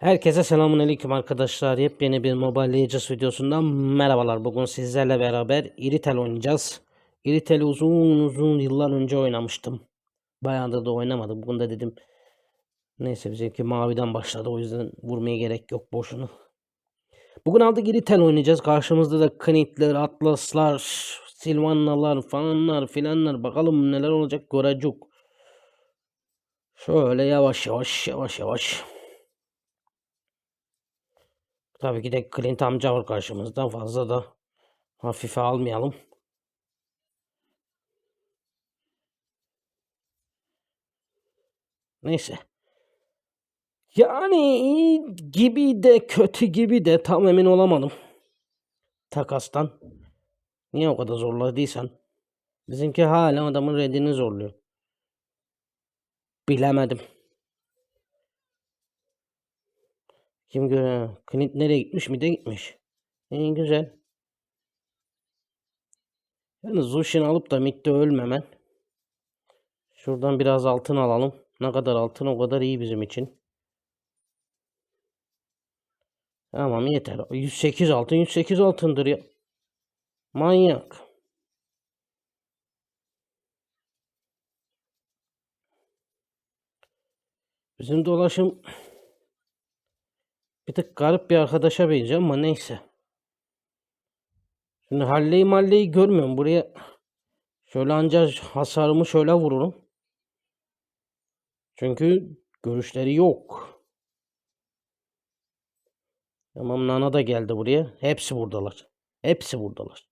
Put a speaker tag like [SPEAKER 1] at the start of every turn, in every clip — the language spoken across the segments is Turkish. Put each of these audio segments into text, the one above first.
[SPEAKER 1] Herkese selamünaleyküm arkadaşlar. Yepyeni bir Mobile Legends videosundan merhabalar. Bugün sizlerle beraber Iritel oynayacağız. Iritel'i uzun uzun yıllar önce oynamıştım. Bayağıdır da oynamadım. Bugün de dedim neyse bizimki maviden başladı. O yüzden vurmaya gerek yok boşuna. Bugün aldık Iritel oynayacağız. Karşımızda da Knight'ler, Atlas'lar, Silvannalar falanlar filanlar. Bakalım neler olacak görecek. Şöyle yavaş yavaş yavaş yavaş. Tabii ki de Clint amca var karşımızda. Fazla da hafife almayalım. Neyse. Yani iyi gibi de kötü gibi de tam emin olamadım. Takastan. Niye o kadar zorladıysan? Bizimki hala adamın redini zorluyor. Bilemedim. Kim göre Clint nereye gitmiş mi de gitmiş. En güzel. Yani Zushin alıp da midde ölmemen. Şuradan biraz altın alalım. Ne kadar altın o kadar iyi bizim için. Tamam yeter. 108 altın 108 altındır ya. Manyak. Bizim dolaşım bir tık garip bir arkadaşa benziyor ama neyse. Şimdi halleyi malleyi görmüyorum. Buraya şöyle ancak hasarımı şöyle vururum. Çünkü görüşleri yok. Tamam Nana da geldi buraya. Hepsi buradalar. Hepsi buradalar.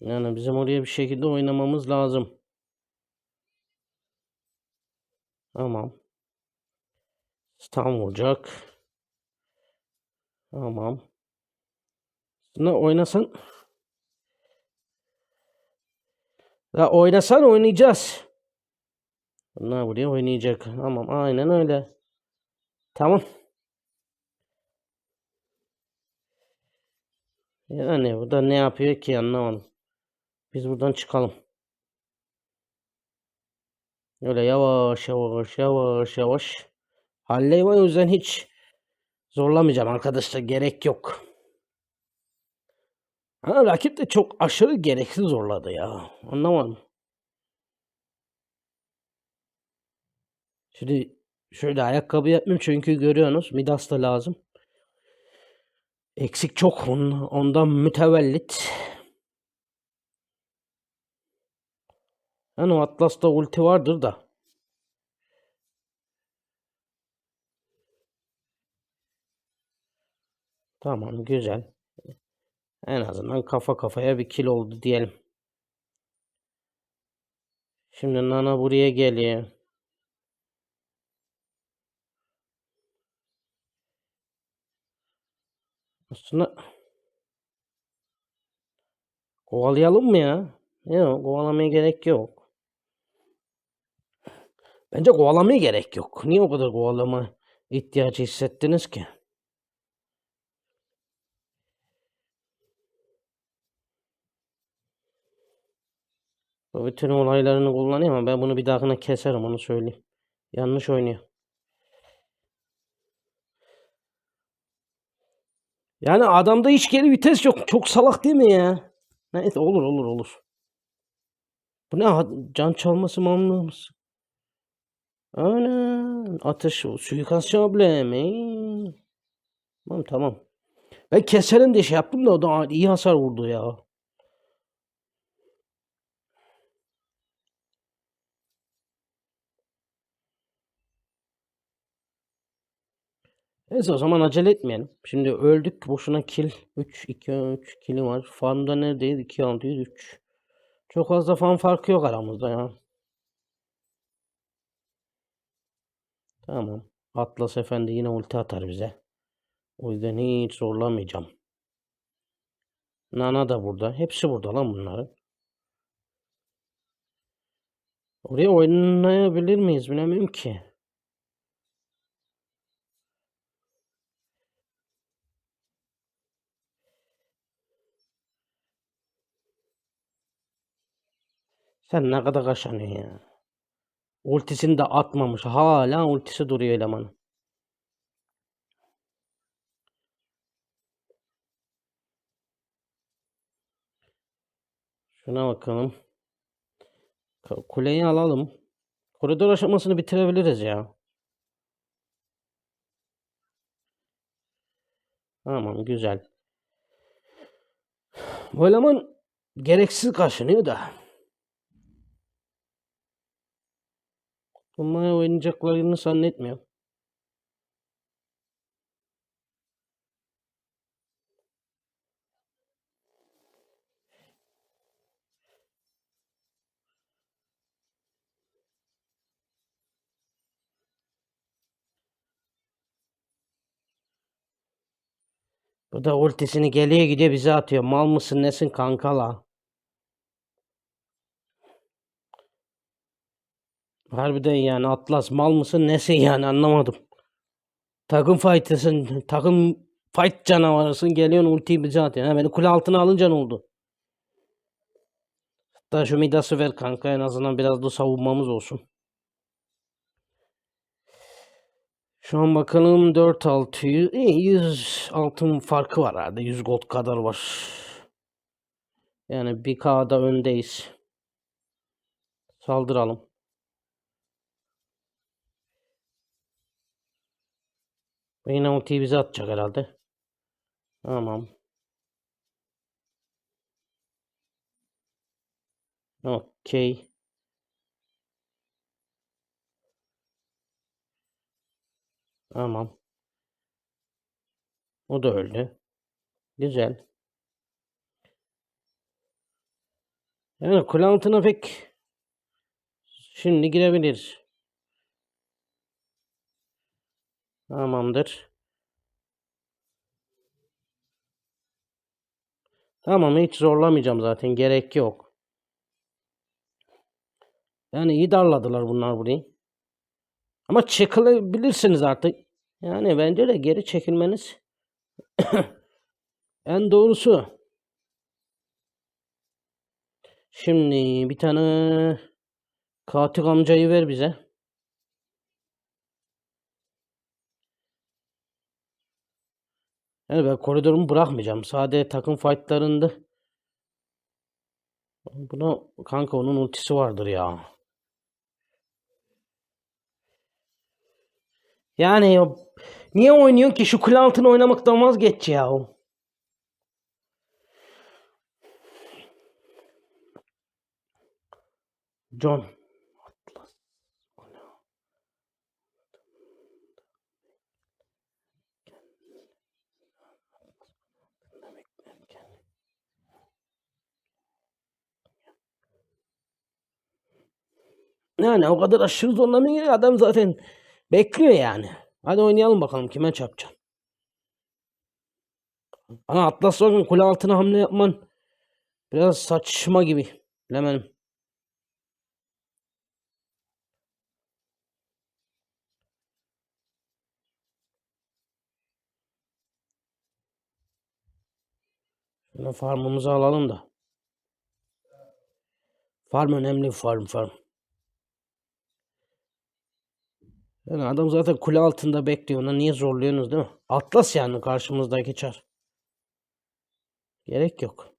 [SPEAKER 1] Yani bizim oraya bir şekilde oynamamız lazım. Tamam. Tam vuracak. Tamam. Ne oynasan? Ya oynasan oynayacağız. Ne buraya oynayacak. Tamam aynen öyle. Tamam. Yani burada ne yapıyor ki anlamadım. Biz buradan çıkalım. Öyle yavaş yavaş yavaş yavaş. Halley o yüzden hiç zorlamayacağım arkadaşlar. Gerek yok. Ha, rakip de çok aşırı gereksiz zorladı ya. Anlamadım. Şimdi şöyle ayakkabı yapmayayım çünkü görüyorsunuz Midas da lazım. Eksik çok on, ondan mütevellit. Yani o Atlas'ta ulti vardır da. Tamam güzel. En azından kafa kafaya bir kill oldu diyelim. Şimdi Nana buraya geliyor. Aslında kovalayalım mı ya? Yok kovalamaya gerek yok. Bence kovalamaya gerek yok. Niye o kadar kovalama ihtiyacı hissettiniz ki? Bu bütün olaylarını kullanıyor ama ben bunu bir dahakine keserim onu söyleyeyim. Yanlış oynuyor. Yani adamda hiç geri vites yok. Çok salak değil mi ya? Neyse olur olur olur. Bu ne can çalması mamlığımız? Ana ateş suikastçı ablemi. Tamam tamam. Ben keserim diye şey yaptım da o da iyi hasar vurdu ya. Neyse o zaman acele etmeyelim. Şimdi öldük. Boşuna kill. 3, 2, 3 killi var. Farmda neredeyiz? 2, 600, 3. Çok fazla fan farkı yok aramızda ya. Tamam. Atlas Efendi yine ulti atar bize. O yüzden hiç zorlamayacağım. Nana da burada. Hepsi burada lan bunların. Oraya oynayabilir miyiz bilemiyorum ki. Sen ne kadar kaşanıyorsun ya. Ultisini de atmamış. Hala ultisi duruyor elemanın. Şuna bakalım. Ka- Kuleyi alalım. Koridor aşamasını bitirebiliriz ya. Tamam güzel. Bu eleman gereksiz kaşınıyor da. Bunlara oynayacaklarını zannetmiyorum. Bu da ultisini geriye gidiyor bize atıyor. Mal mısın nesin kanka la? Harbiden yani Atlas mal mısın nesin yani anlamadım. Takım fight'ısın. Takım fight canavarısın. Geliyorsun ultiyi bize atıyorsun. Beni kule altına alınca ne oldu? Hatta şu Midas'ı ver kanka en azından biraz da savunmamız olsun. Şu an bakalım 4600 iyi 100 altın farkı var herhalde 100 gold kadar var. Yani 1K'da öndeyiz. Saldıralım. Ve Yine ultiyi bize atacak herhalde. Tamam. Okey. Tamam. O da öldü. Güzel. Yani kule altına pek şimdi girebilir. Tamamdır. Tamam hiç zorlamayacağım zaten. Gerek yok. Yani iyi darladılar bunlar burayı. Ama çekilebilirsiniz artık. Yani bence de geri çekilmeniz en doğrusu. Şimdi bir tane katil amcayı ver bize. Yani ben koridorumu bırakmayacağım. Sade takım fightlarında. Buna kanka onun ultisi vardır ya. Yani ya, niye oynuyorsun ki şu kule altını oynamaktan vazgeç ya. John. Yani o kadar aşırı zorlamıyor adam zaten bekliyor yani. Hadi oynayalım bakalım kime çarpacaksın. Ana Atlas Organ kule altına hamle yapman biraz saçma gibi. Bilemedim. Şöyle farmımızı alalım da. Farm önemli farm farm. Yani adam zaten kule altında bekliyor. Ona niye zorluyorsunuz değil mi? Atlas yani karşımızdaki çar. Gerek yok.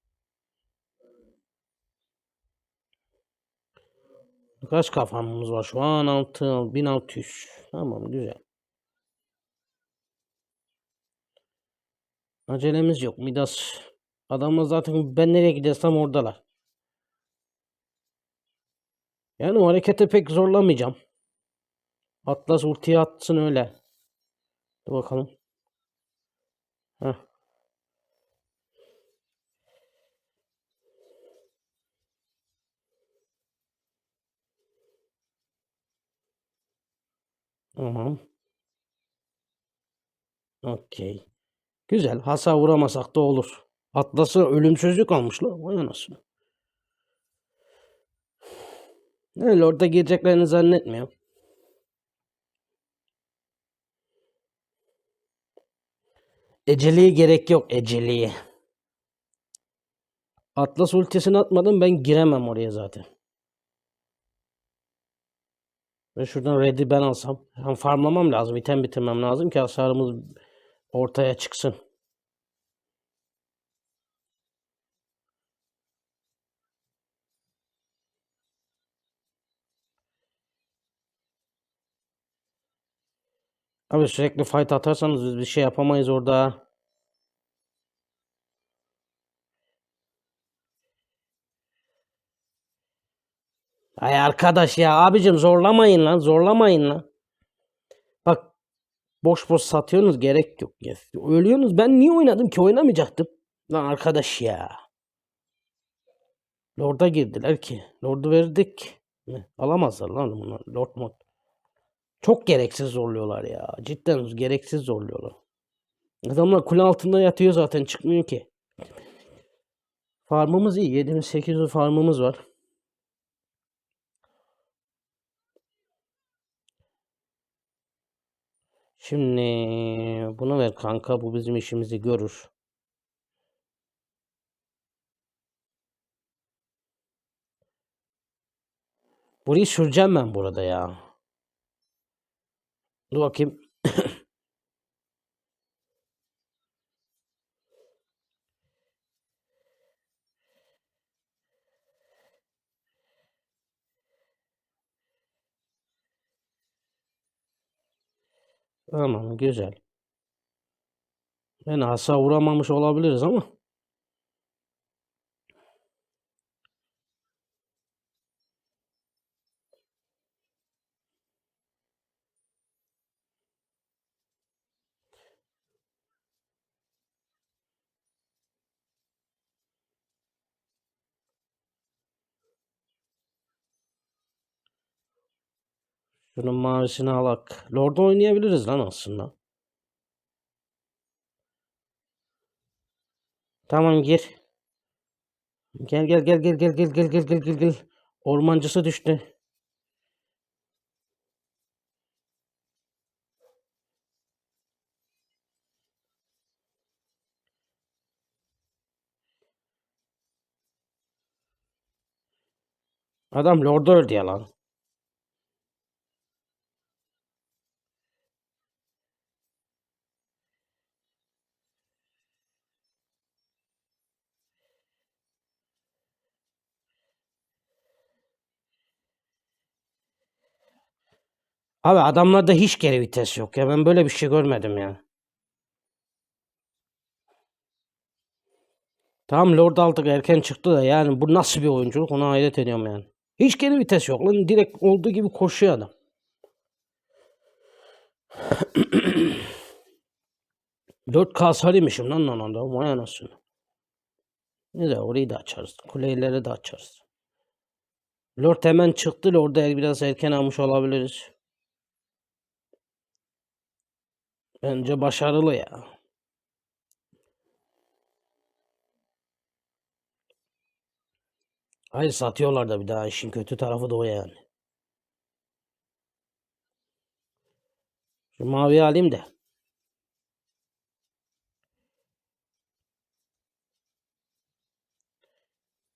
[SPEAKER 1] Kaç kafamız var şu an? 6, 1600. Tamam güzel. Acelemiz yok. Midas. Adamlar zaten ben nereye gidersem oradalar. Yani harekete pek zorlamayacağım. Atlas ultiye atsın öyle. Dur bakalım. Heh. Tamam. Okey. Güzel. Hasar vuramasak da olur. Atlas'a ölümsüzlük almış la. Vay anasını. Öyle orada gireceklerini zannetmiyorum. Eceliğe gerek yok. Eceliğe. Atlas ultisini atmadım ben giremem oraya zaten. Ve şuradan red'i ben alsam. Hem farmlamam lazım. item bitirmem lazım ki hasarımız ortaya çıksın. Abi sürekli fight atarsanız biz bir şey yapamayız orada. Ay arkadaş ya abicim zorlamayın lan zorlamayın lan. Bak boş boş satıyorsunuz gerek yok. Ya. Ölüyorsunuz ben niye oynadım ki oynamayacaktım. Lan arkadaş ya. Lord'a girdiler ki. Lord'u verdik. Alamazlar lan bunlar. Lord mod. Çok gereksiz zorluyorlar ya. Cidden gereksiz zorluyorlar. Adamlar kule altında yatıyor zaten çıkmıyor ki. Farmımız iyi. 7800 farmımız var. Şimdi bunu ver kanka. Bu bizim işimizi görür. Burayı süreceğim ben burada ya. Dur bakayım. Tamam güzel. Yani hasar vuramamış olabiliriz ama. Şunun mavisini alak. Lord'u oynayabiliriz lan aslında. Tamam gir. Gel gel gel gel gel gel gel gel gel gel gel. Ormancısı düştü. Adam Lord'u öldü ya lan. Abi adamlarda hiç geri vites yok ya. Ben böyle bir şey görmedim ya. Tamam Lord aldık erken çıktı da yani bu nasıl bir oyunculuk ona hayret ediyorum yani. Hiç geri vites yok lan. Direkt olduğu gibi koşuyor adam. Dört k sarıymışım lan lan anda. Vay anasını. Neyse orayı da açarız. Kuleleri de açarız. Lord hemen çıktı. Lord'u biraz erken almış olabiliriz. Bence başarılı ya. Hayır satıyorlar da bir daha işin kötü tarafı da o yani. Şu maviyi alayım da.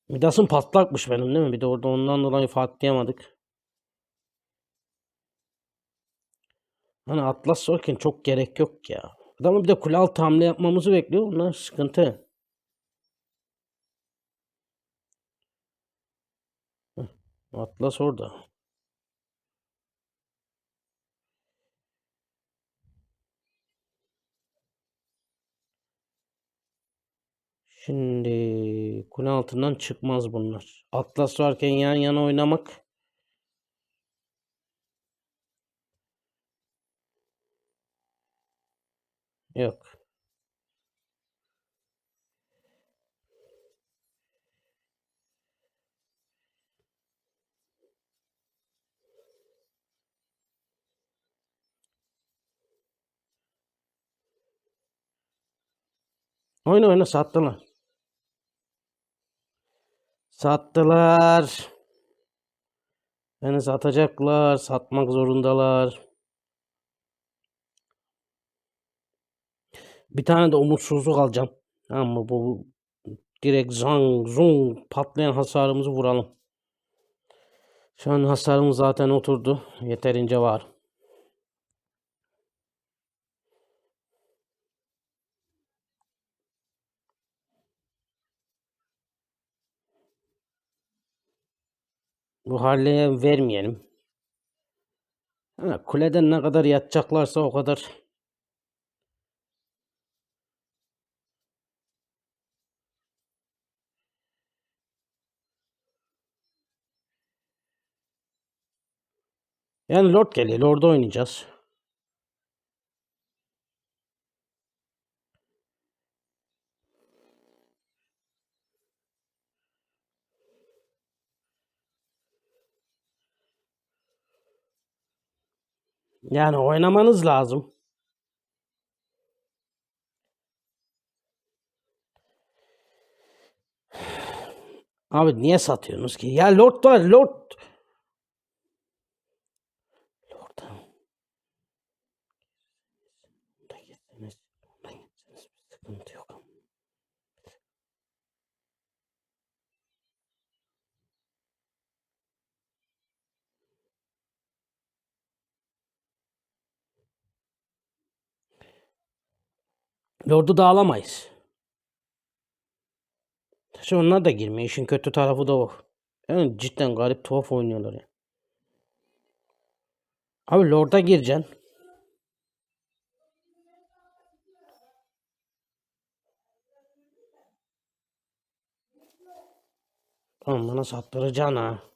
[SPEAKER 1] Midas'ın patlakmış benim değil mi? Bir de orada ondan dolayı fightlayamadık. Hani Atlas varken çok gerek yok ya. Adamı bir de kule altı hamle yapmamızı bekliyor. Onlar sıkıntı. Atlas orada. Şimdi kule altından çıkmaz bunlar. Atlas varken yan yana oynamak yok. Oyna oyna sattılar. Sattılar. Beni satacaklar. Satmak zorundalar. Bir tane de umutsuzluk alacağım. Ama bu direkt zang zung patlayan hasarımızı vuralım. Şu an hasarım zaten oturdu. Yeterince var. Bu Harley'e vermeyelim. Ha, kuleden ne kadar yatacaklarsa o kadar. Yani Lord geliyor. Lord'u oynayacağız. Yani oynamanız lazım. Abi niye satıyorsunuz ki? Ya Lord var Lord. Da gitseniz, da gitseniz bir sıkıntı yok. Lord'u da alamayız. Taşı onlar da girmiyor. İşin kötü tarafı da o. Yani cidden garip tuhaf oynuyorlar ya. Abi Lord'a gireceksin. Tamam bana sattıracaksın ha.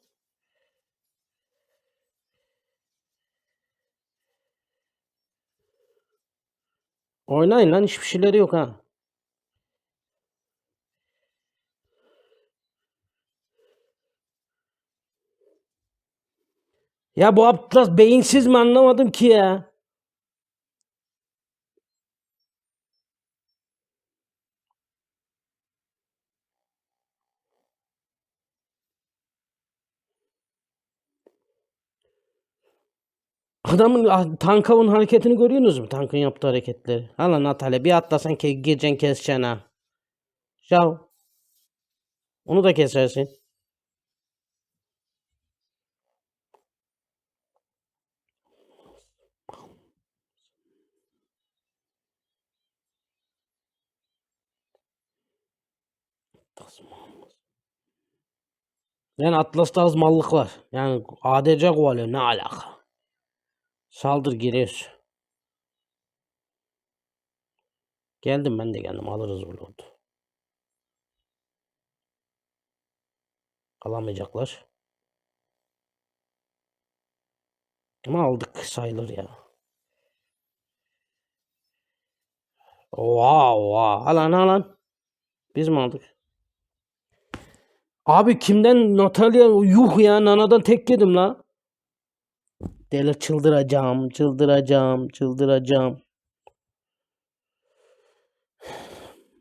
[SPEAKER 1] Oynayın lan hiçbir şeyleri yok ha. Ya bu Atlas beyinsiz mi anlamadım ki ya. Adamın ah, tankavın hareketini görüyorsunuz mu? Tankın yaptığı hareketleri. Hala Natalya bir atlasan ke gireceksin keseceksin ha. Şav. Onu da kesersin. Yani Atlas'ta az mallık var. Yani ADC kovalıyor ne alaka? Saldır giriyoruz. Geldim ben de geldim alırız bu lordu. Alamayacaklar. Ama aldık sayılır ya. Oha oha. Alan alan. Biz mi aldık? Abi kimden Natalya yuh ya Nana'dan tek yedim la. Deli çıldıracağım, çıldıracağım, çıldıracağım.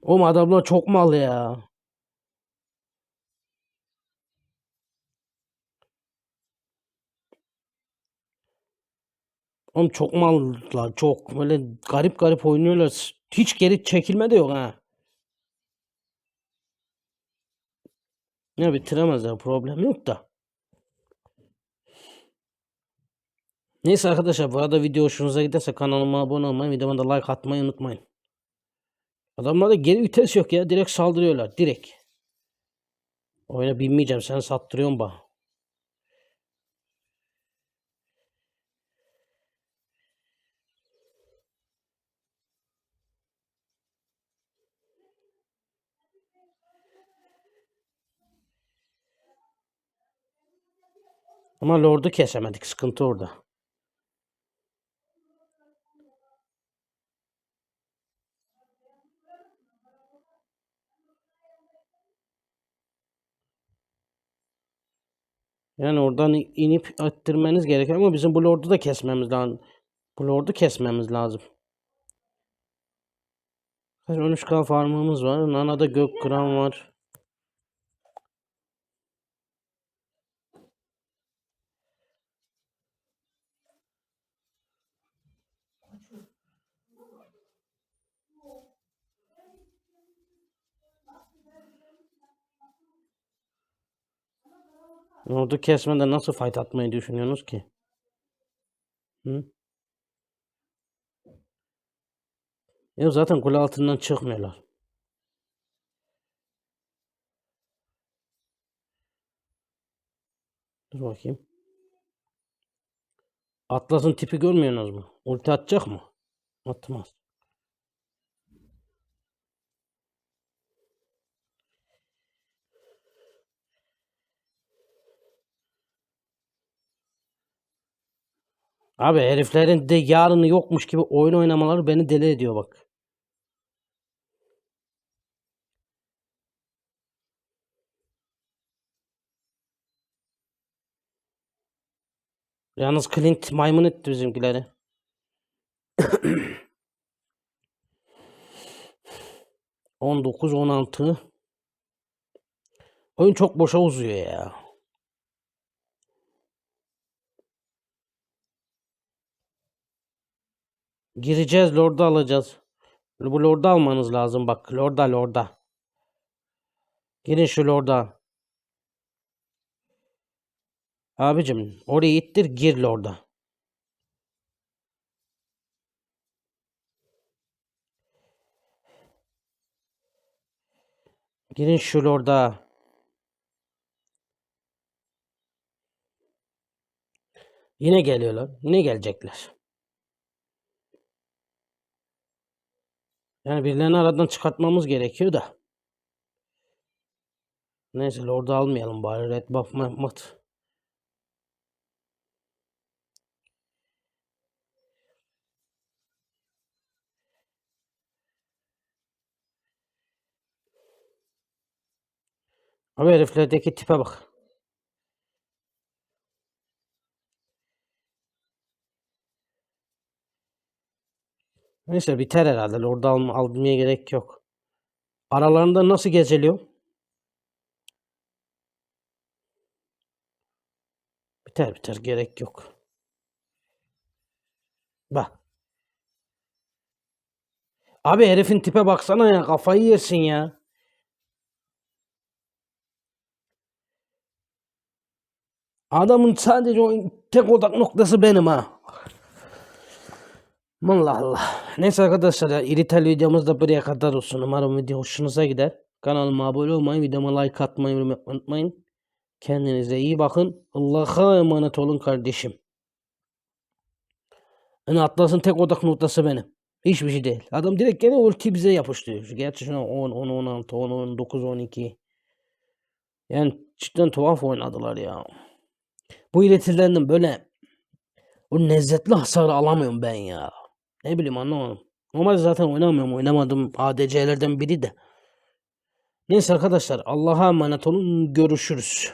[SPEAKER 1] Oğlum adamlar çok mal ya. Oğlum çok mallar çok böyle garip garip oynuyorlar. Hiç geri çekilme de yok ha. Ne bitiremezler problem yok da. Neyse arkadaşlar bu arada video hoşunuza giderse kanalıma abone olmayı, videoma da like atmayı unutmayın. Adamlarda geri vites yok ya. Direkt saldırıyorlar. Direkt. Oyuna binmeyeceğim. Sen sattırıyorsun bana. Ama Lord'u kesemedik. Sıkıntı orada. Yani oradan inip ettirmeniz gerekiyor ama bizim bu Lord'u da kesmemiz lazım. Bu Lord'u kesmemiz lazım. 13k farmımız var. Nana'da gök kıran var. Ordu kesmeden nasıl fight atmayı düşünüyorsunuz ki? Hı? Ya zaten kule altından çıkmıyorlar. Dur bakayım. Atlas'ın tipi görmüyorsunuz mu? Ulti atacak mı? Atmaz. Abi heriflerin de yarını yokmuş gibi oyun oynamaları beni deli ediyor bak. Yalnız Clint maymun etti bizimkileri. On dokuz, on altı. Oyun çok boşa uzuyor ya. Gireceğiz, Lord'u alacağız. Bu Lord'u almanız lazım bak. Lord'a, Lord'a. Girin şu Lord'a. Abicim orayı ittir gir Lord'a. Girin şu Lord'a. Yine geliyorlar. Yine gelecekler. Yani birilerini aradan çıkartmamız gerekiyor da. Neyse Lord'u almayalım bari. Red buff mat. Abi heriflerdeki tipe bak. Neyse biter herhalde. Lord'u alma, almaya gerek yok. Aralarında nasıl geziliyor? Biter biter gerek yok. Bak. Abi herifin tipe baksana ya kafayı yersin ya. Adamın sadece o tek odak noktası benim ha. Allah Allah. Neyse arkadaşlar ya iritel videomuz da buraya kadar olsun. Umarım video hoşunuza gider. Kanalıma abone olmayı, videoma like atmayı unutmayın. Kendinize iyi bakın. Allah'a emanet olun kardeşim. Yani Atlas'ın tek odak noktası benim. Hiçbir şey değil. Adam direkt gene ulti bize yapıştırıyor. Gerçi şuna 10, 10, 16, 10, 19, 12. Yani cidden tuhaf oynadılar ya. Bu iletilerden böyle o lezzetli hasarı alamıyorum ben ya. Ne bileyim anlamadım. Normalde zaten oynamıyorum. Oynamadım ADC'lerden biri de. Neyse arkadaşlar Allah'a emanet olun. Görüşürüz.